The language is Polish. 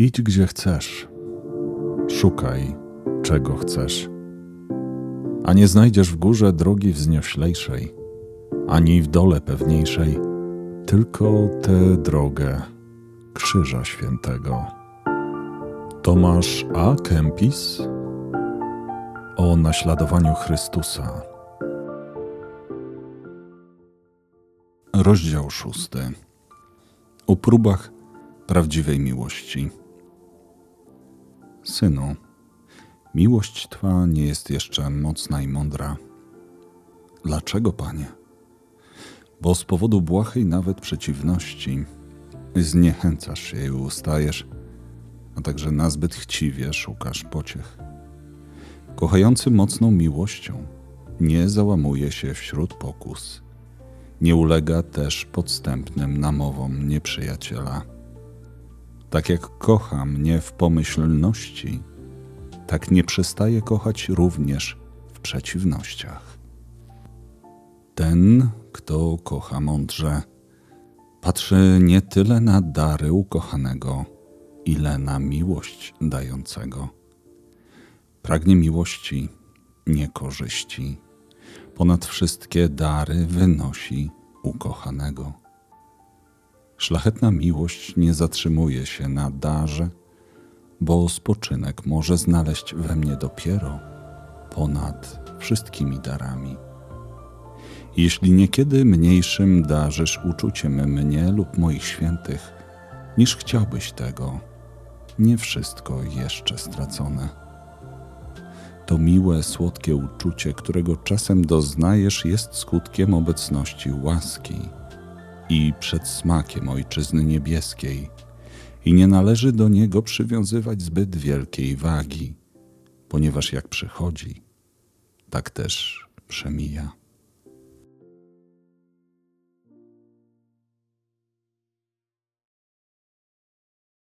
Idź gdzie chcesz, szukaj czego chcesz, a nie znajdziesz w górze drogi wznioślejszej, ani w dole pewniejszej, tylko tę drogę Krzyża Świętego. Tomasz A. Kempis o naśladowaniu Chrystusa. Rozdział szósty. O próbach prawdziwej miłości. Synu, miłość Twa nie jest jeszcze mocna i mądra. Dlaczego, Panie? Bo z powodu błahej nawet przeciwności zniechęcasz się i ustajesz, a także nazbyt chciwie szukasz pociech. Kochający mocną miłością nie załamuje się wśród pokus. Nie ulega też podstępnym namowom nieprzyjaciela. Tak jak kocha mnie w pomyślności, tak nie przestaje kochać również w przeciwnościach. Ten, kto kocha mądrze, patrzy nie tyle na dary ukochanego, ile na miłość dającego. Pragnie miłości, nie korzyści. Ponad wszystkie dary wynosi ukochanego. Szlachetna miłość nie zatrzymuje się na darze, bo spoczynek może znaleźć we mnie dopiero ponad wszystkimi darami. Jeśli niekiedy mniejszym darzysz uczuciem mnie lub moich świętych, niż chciałbyś tego, nie wszystko jeszcze stracone. To miłe, słodkie uczucie, którego czasem doznajesz, jest skutkiem obecności łaski i przedsmakiem Ojczyzny Niebieskiej, i nie należy do niego przywiązywać zbyt wielkiej wagi, ponieważ jak przychodzi, tak też przemija.